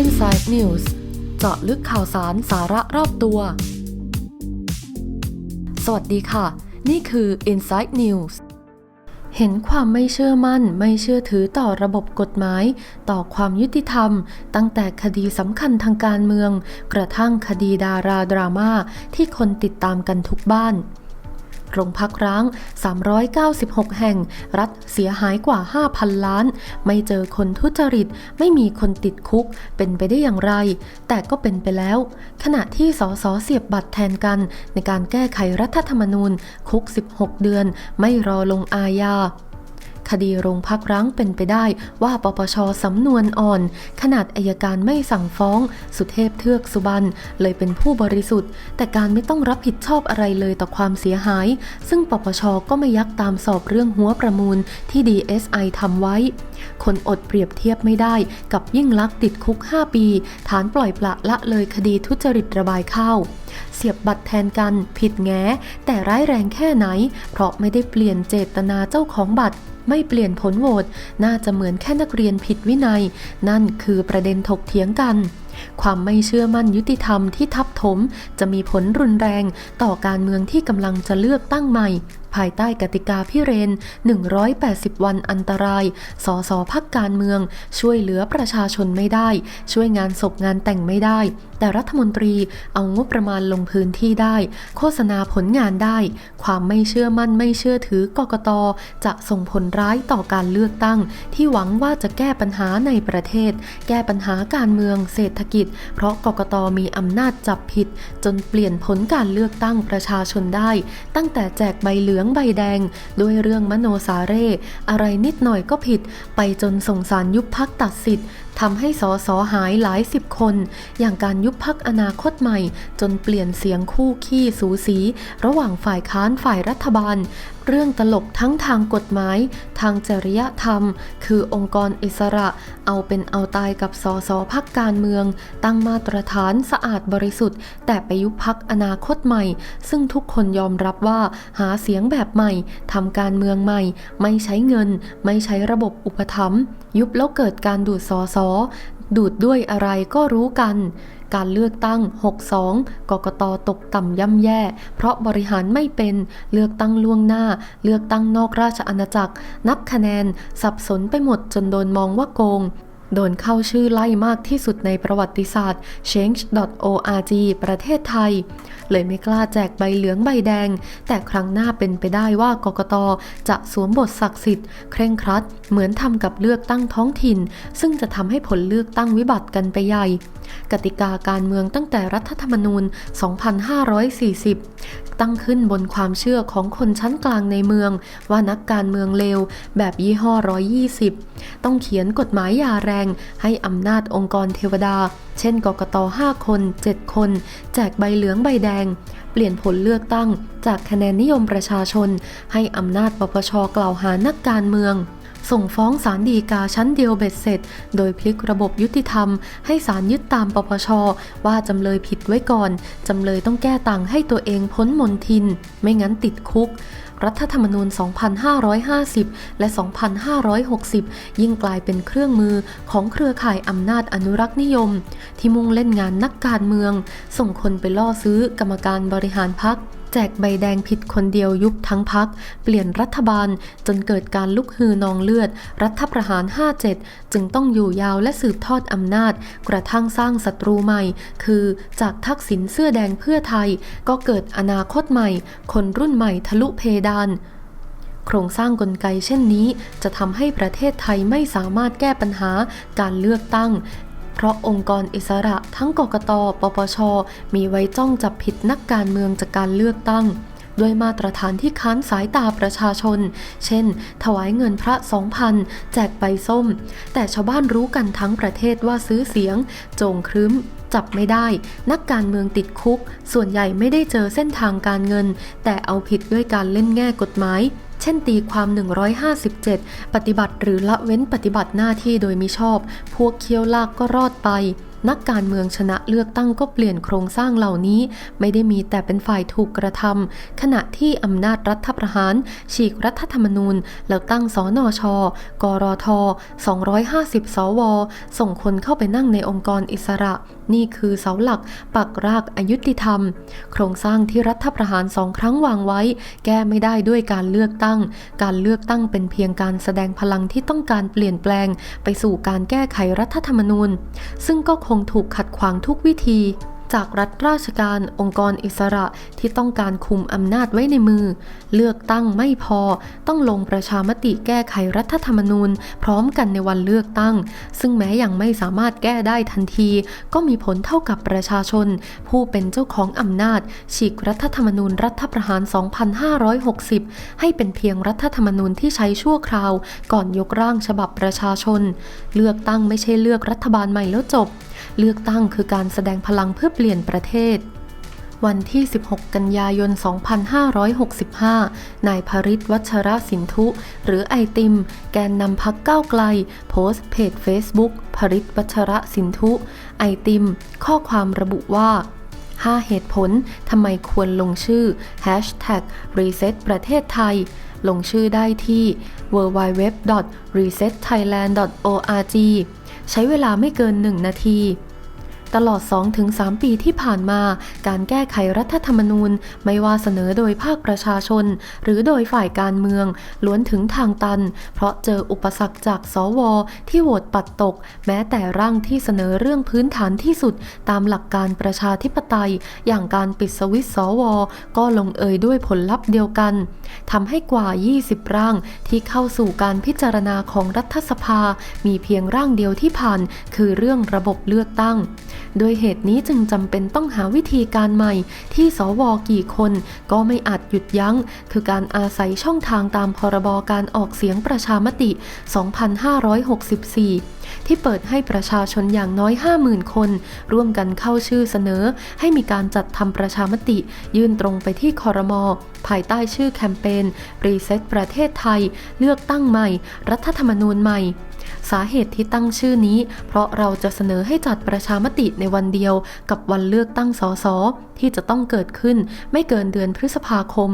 Inside News เจาะลึกข่าวสารสาระรอบตัว สวัสดีค่ะ นี่คือ Inside News เห็นความไม่เชื่อมั่นไม่เชื่อถือต่อระบบกฎหมาย ต่อความยุติธรรม ตั้งแต่คดีสำคัญทางการเมือง กระทั่งคดีดาราดราม่าที่คนติดตามกันทุกบ้าน โรงพักร้าง 396 แห่ง รัฐเสียหายกว่า 5,000 ล้าน ไม่เจอคนทุจริต ไม่มีคนติดคุก เป็นไปได้อย่างไร แต่ก็เป็นไปแล้ว ขณะที่สสเสียบบัตรแทนกัน ในการแก้ไขรัฐธรรมนูญ คุก 16 เดือน ไม่รอลงอาญา คดีโรงพักร้างเป็นไปได้ว่าปปชสำนวนอ่อน ขนาดอายการไม่สั่งฟ้อง สุเทพเทือกสุบรรณเลยเป็นผู้บริสุทธิ์ แต่การไม่ต้องรับผิดชอบอะไรเลยต่อความเสียหาย ซึ่งปปชก็ไม่ยักตามสอบเรื่องหัวประมูลที่ DSI ทำไว้ คนอดเปรียบเทียบไม่ได้กับยิ่งลักษณ์ติดคุก 5 ปี ฐานปล่อยปละละเลยคดีทุจริตระบายข้าวเสียบบัตรแทนกัน ผิดแง้แต่ร้ายแรงแค่ไหน เพราะไม่ได้เปลี่ยนเจตนาเจ้าของบัตร ไม่เปลี่ยนผลโหวตน่าจะเหมือนแค่นักเรียนผิดวินัย นั่นคือประเด็นถกเถียงกัน ความไม่เชื่อมั่นยุติธรรมที่ทับถม จะมีผลรุนแรงต่อการเมืองที่กำลังจะเลือกตั้งใหม่ ภายใต้กติกาพิเรน 180 วันอันตราย สสพักการเมือง ช่วยเหลือประชาชนไม่ได้ ช่วยงานศพงานแต่งไม่ได้ แต่รัฐมนตรีเอางบประมาณลงพื้นที่ได้ โฆษณาผลงานได้ ความไม่เชื่อมั่นไม่เชื่อถือกกตจะส่งผลร้ายต่อการเลือกตั้ง ที่หวังว่าจะแก้ปัญหาในประเทศ แก้ปัญหาการเมืองเศรษฐกิจ เพราะกกตมีอำนาจจับผิด จนเปลี่ยนผลการเลือกตั้งประชาชนได้ ตั้งแต่แจกใบเหลืองใบแดง ด้วยเรื่องมโนสาเร่ อะไรนิดหน่อยก็ผิด ไปจนส่งสารยุบพักตัดสิทธิ์ทำให้สอสอหายหลายสิบคน อย่างการยุบพักอนาคตใหม่ จนเปลี่ยนเสียงคู่ขี้สูสี ระหว่างฝ่ายค้านฝ่ายรัฐบาล เรื่องตลกทั้งทางกฎหมาย ทางจริยธรรม คือองค์กรอิสระ เอาเป็นเอาตายกับสอสอพักการเมือง ตั้งมาตรฐานสะอาดบริสุทธิ์ แต่ไปยุบพักอนาคตใหม่ ซึ่งทุกคนยอมรับว่าหาเสียงแบบใหม่ทำการเมืองใหม่ ไม่ใช้เงิน ไม่ใช้ระบบอุปถัมภ์ยุบแล้วเกิดการดูดสอสอดูดด้วยอะไรก็รู้กัน การเลือกตั้ง 62 กกตตกต่ำย่ำแย่ เพราะบริหารไม่เป็น เลือกตั้งล่วงหน้า เลือกตั้งนอกราชอาณาจักร นับคะแนน สับสนไปหมดจนโดนมองว่าโกงโดนเข้าชื่อไล่มากที่สุดในประวัติศาสตร์ change.org ประเทศไทย เลยไม่กล้าแจกใบเหลืองใบแดง แต่ครั้งหน้าเป็นไปได้ว่ากกตจะสวมบทศักดิ์สิทธิ์เคร่งครัด เหมือนทำกับเลือกตั้งท้องถิ่น ซึ่งจะทำให้ผลเลือกตั้งวิบัติกันไปใหญ่กติกาการเมืองตั้งแต่รัฐธรรมนูญ 2540 ตั้งขึ้นบนความเชื่อของคนชั้นกลางในเมือง ว่านักการเมืองเลวแบบยี่ห้อ 120 ต้องเขียนกฎหมายยาแรง ให้อำนาจองค์กรเทวดา เช่นกกต 5 คน 7 คน แจกใบเหลืองใบแดง เปลี่ยนผลเลือกตั้ง จากคะแนนนิยมประชาชน ให้อำนาจปปชกล่าวหานักการเมือง ส่งฟ้องศาลฎีกาชั้นเดียวเบ็ดเสร็จ โดยพลิกระบบยุติธรรม ให้ศาลยึดตามปปช ว่าจำเลยผิดไว้ก่อน จำเลยต้องแก้ต่างให้ตัวเองพ้นมนทิน ไม่งั้นติดคุกรัฐธรรมนูญ 2550 และ 2560 ยิ่งกลายเป็นเครื่องมือของเครือข่ายอำนาจอนุรักษ์นิยม ที่มุ่งเล่นงานนักการเมือง ส่งคนไปล่อซื้อกรรมการบริหารพัก แจกใบแดงผิดคนเดียวยุบทั้งพัก เปลี่ยนรัฐบาลจนเกิดการลุกฮือนองเลือด รัฐประหาร 57 จึงต้องอยู่ยาวและสืบทอดอำนาจ กระทั่งสร้างศัตรูใหม่ คือจากทักษิณเสื้อแดงเพื่อไทย ก็เกิดอนาคตใหม่ คนรุ่นใหม่ทะลุเพดานโครงสร้างกลไกเช่นนี้ จะทำให้ประเทศไทยไม่สามารถแก้ปัญหาการเลือกตั้ง เพราะองค์กรอิสระทั้งกกต ปปช มีไว้จ้องจับผิดนักการเมืองจากการเลือกตั้งด้วยมาตรฐานที่ค้านสายตาประชาชน เช่น ถวายเงินพระสองพันแจกใบส้ม แต่ชาวบ้านรู้กันทั้งประเทศว่าซื้อเสียง โจงครึ้ม จับไม่ได้ นักการเมืองติดคุก ส่วนใหญ่ไม่ได้เจอเส้นทางการเงิน แต่เอาผิดด้วยการเล่นแง่กฎหมาย เช่นตีความ 157 ปฏิบัติหรือละเว้นปฏิบัติหน้าที่โดยมิชอบ พวกเคี้ยวลากก็รอดไป นักการเมืองชนะเลือกตั้งก็เปลี่ยนโครงสร้างเหล่านี้ ไม่ได้มีแต่เป็นฝ่ายถูกกระทำขณะที่อำนาจรัฐประหาร ฉีกรัฐธรรมนูญ แล้วตั้งสนช กรท 250 สว ส่งคนเข้าไปนั่งในองค์กรอิสระ นี่คือเสาหลัก ปักรากอายุติธรรม โครงสร้างที่รัฐประหารสองครั้งวางไว้ แก้ไม่ได้ด้วยการเลือกตั้ง การเลือกตั้งเป็นเพียงการแสดงพลังที่ต้องการเปลี่ยนแปลง ไปสู่การแก้ไขรัฐธรรมนูญ ซึ่งก็คงถูกขัดขวางทุกวิธี จากรัฐราชการองค์กรอิสระที่ต้องการคุมอำนาจไว้ในมือ เลือกตั้งไม่พอต้องลงประชามติแก้ไขรัฐธรรมนูญ พร้อมกันในวันเลือกตั้ง ซึ่งแม้ยังไม่สามารถแก้ได้ทันที ก็มีผลเท่ากับประชาชน ผู้เป็นเจ้าของอำนาจ ฉีกรัฐธรรมนูญรัฐประหาร 2560 ให้เป็นเพียงรัฐธรรมนูญที่ใช้ชั่วคราว ก่อนยกร่างฉบับประชาชน เลือกตั้งไม่ใช่เลือกรัฐบาลใหม่แล้วจบ เลือกตั้งคือการแสดงพลังเพื่อเปลี่ยนประเทศ วันที่ 16 กันยายน 2565 นายภริษวัชระสินทุหรือไอติม แกนนำพักก้าวไกล โพสต์เพจ Facebook ภริษวัชระสินทุไอติม ข้อความระบุว่า5 เหตุผล ทำไมควรลงชื่อ Hashtag Reset ประเทศไทย ลงชื่อได้ที่ www.resetthailand.org ใช้เวลาไม่เกิน 1 นาที ตลอด 2-3 ปีที่ผ่านมา การแก้ไขรัฐธรรมนูญ ไม่ว่าเสนอโดยภาคประชาชน หรือโดยฝ่ายการเมือง ล้วนถึงทางตัน เพราะเจออุปสรรคจากสว ที่โหวตปัดตก แม้แต่ร่างที่เสนอเรื่องพื้นฐานที่สุด ตามหลักการประชาธิปไตย อย่างการปิดสวิตสว ก็ลงเอยด้วยผลลัพธ์เดียวกันทำให้กว่า 20 ร่างที่เข้าสู่การพิจารณาของรัฐสภา มีเพียงร่างเดียวที่ผ่าน คือเรื่องระบบเลือกตั้งโดยเหตุนี้จึงจำเป็นต้องหาวิธีการใหม่ ที่สวกี่คนก็ไม่อาจหยุดยัง้ง คือการอาศัยช่องทางตามพรบการออกเสียงประชามติ 2564 ที่เปิดให้ประชาชนอย่างน้อย 50,000 คน ร่วมกันเข้าชื่อเสนอ ให้มีการจัดทำประชามติ ยื่นตรงไปที่คอรมอภายใต้ชื่อแคมเปญรีเซ็ตประเทศไทย เลือกตั้งใหม่ รัฐธรรมนูญใหม่ สาเหตุที่ตั้งชื่อนี้ เพราะเราจะเสนอให้จัดประชามติในวันเดียวกับวันเลือกตั้งสสที่จะต้องเกิดขึ้นไม่เกินเดือนพฤษภาคม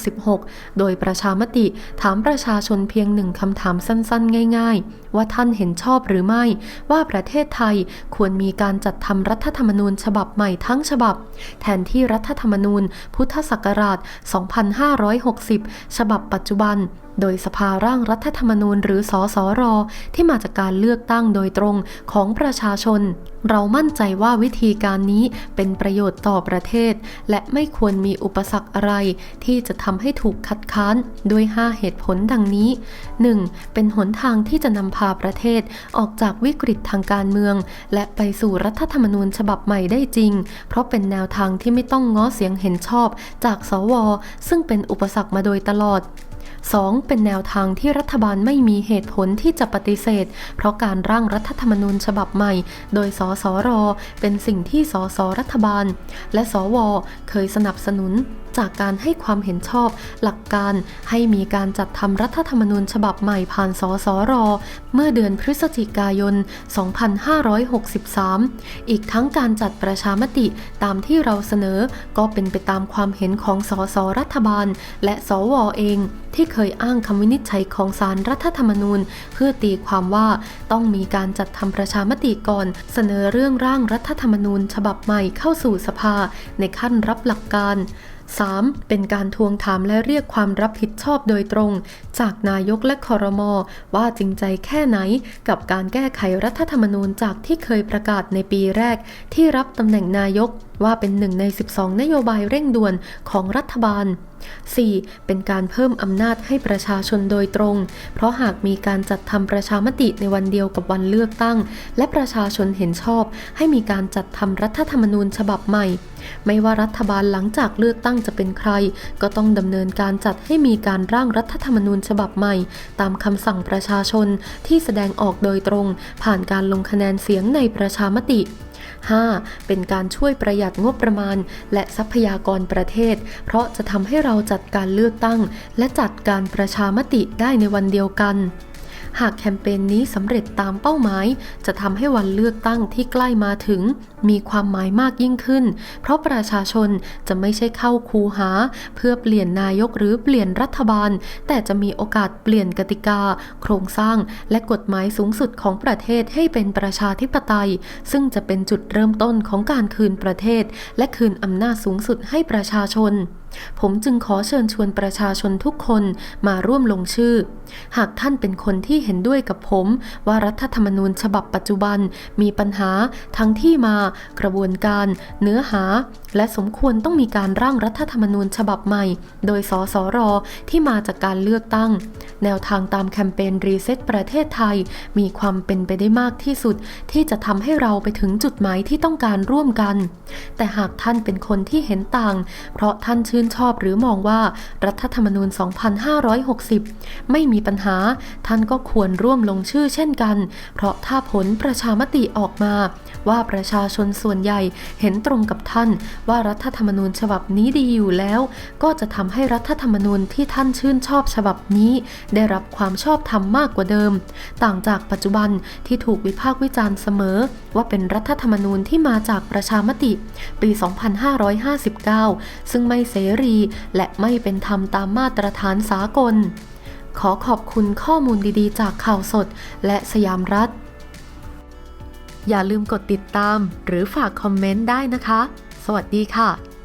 2566 โดยประชามติถามประชาชนเพียงหนึ่งคำถามสั้นๆ ง่ายๆ ว่าท่านเห็นชอบหรือไม่ ว่าประเทศไทยควรมีการจัดทำรัฐธรรมนูญฉบับใหม่ทั้งฉบับ แทนที่รัฐธรรมนูญ พุทธศักราช 2560 ฉบับปัจจุบัน โดยสภาร่างรัฐธรรมนูญหรือสสรที่มาจากการเลือกตั้งโดยตรงของประชาชน เรามั่นใจว่าวิธีการนี้เป็นประโยชน์ต่อประเทศ และไม่ควรมีอุปสรรคอะไร ที่จะทำให้ถูกคัดค้านด้วย 5 เหตุผลดังนี้ 1. เป็นหนทางที่จะนำพาประเทศออกจากวิกฤตทางการเมือง และไปสู่รัฐธรรมนูญฉบับใหม่ได้จริง เพราะเป็นแนวทางที่ไม่ต้องง้อเสียงเห็นชอบจากสว ซึ่งเป็นอุปสรรคมาโดยตลอด 2. เป็นแนวทางที่รัฐบาลไม่มีเหตุผลที่จะปฏิเสธ เพราะการร่างรัฐธรรมนูญฉบับใหม่ โดยสสร เป็นสิ่งที่สสรัฐบาล และสวเคยสนับสนุน จากการให้ความเห็นชอบหลักการให้มีการจัดทำรัฐธรรมนูญฉบับใหม่ผ่านสสร เมื่อเดือนพฤศจิกายน 2563 อีกทั้งการจัดประชามติตามที่เราเสนอก็เป็นไปตามความเห็นของสสรัฐบาล และสวเองที่เคยอ้างคำวินิจฉัยของศารรัฐธรรมนูญ เพื่อตีความว่าต้องมีการจัดทำประชามติก่อน เสนอเรื่องร่างรัฐธรรมนูญ ฉบับใหม่เข้าสู่สภาในขั้นรับหลักการ 3. เป็นการทวงถามและเรียกความรับผิดชอบโดยตรง จากนายกและคอรมอว่าจริงใจแค่ไหน กับการแก้ไขรัฐธรรมนูญจากที่เคยประกาศในปีแรก ที่รับตำแหน่งนายกว่าเป็นหนึ่งใน 12 นโยบายเร่งด่วนของรัฐบาล 4. เป็นการเพิ่มอำนาจให้ประชาชนโดยตรง เพราะหากมีการจัดทำประชามติในวันเดียวกับวันเลือกตั้ง และประชาชนเห็นชอบ ให้มีการจัดทำรัฐธรรมนูญฉบับใหม่ ไม่ว่ารัฐบาลหลังจากเลือกตั้งจะเป็นใคร ก็ต้องดำเนินการจัดให้มีการร่างรัฐธรรมนูญฉบับใหม่ ตามคำสั่งประชาชนที่แสดงออกโดยตรง ผ่านการลงคะแนนเสียงในประชามติ 5. เป็นการช่วยประหยัดงบประมาณ และทรัพยากรประเทศ เพราะจะทำให้เราจัดการเลือกตั้ง และจัดการประชามติได้ในวันเดียวกัน หากแคมเปญนี้สำเร็จตามเป้าหมาย จะทำให้วันเลือกตั้งที่ใกล้มาถึง มีความหมายมากยิ่งขึ้น เพราะประชาชนจะไม่ใช่เข้าคูหา เพื่อเปลี่ยนนายกหรือเปลี่ยนรัฐบาล แต่จะมีโอกาสเปลี่ยนกติกา โครงสร้าง และกฎหมายสูงสุดของประเทศให้เป็นประชาธิปไตย ซึ่งจะเป็นจุดเริ่มต้นของการคืนประเทศ และคืนอำนาจสูงสุดให้ประชาชน ผมจึงขอเชิญชวนประชาชนทุกคนมาร่วมลงชื่อ หากท่านเป็นคนที่เห็นด้วยกับผมว่ารัฐธรรมนูญฉบับปัจจุบันมีปัญหาทั้งที่มากระบวนการ เนื้อหา และสมควรต้องมีการร่างรัฐธรรมนูญฉบับใหม่ โดยสสรที่มาจากการเลือกตั้ง แนวทางตามแคมเปญรีเซ็ตประเทศไทย มีความเป็นไปได้มากที่สุด ที่จะทำให้เราไปถึงจุดหมายที่ต้องการร่วมกัน แต่หากท่านเป็นคนที่เห็นต่าง เพราะท่านชื่นชอบหรือมองว่ารัฐธรรมนูญ 2560 ไม่มีปัญหา ท่านก็ควรร่วมลงชื่อเช่นกัน เพราะถ้าผลประชามติออกมา ว่าประชาชนส่วนใหญ่เห็นตรงกับท่าน ว่ารัฐธรรมนูญฉบับนี้ดีอยู่แล้ว ก็จะทำให้รัฐธรรมนูญที่ท่านชื่นชอบฉบับนี้ ได้รับความชอบธรรมมากกว่าเดิม ต่างจากปัจจุบันที่ถูกวิพากษ์วิจารณ์เสมอ ว่าเป็นรัฐธรรมนูญที่มาจากประชามติ ปี 2559 ซึ่งไม่เสรี และไม่เป็นธรรมตามมาตรฐานสากล ขอขอบคุณข้อมูลดีๆ จากข่าวสด และสยามรัฐ อย่าลืมกดติดตาม หรือฝากคอมเมนต์ได้นะคะ สวัสดีค่ะ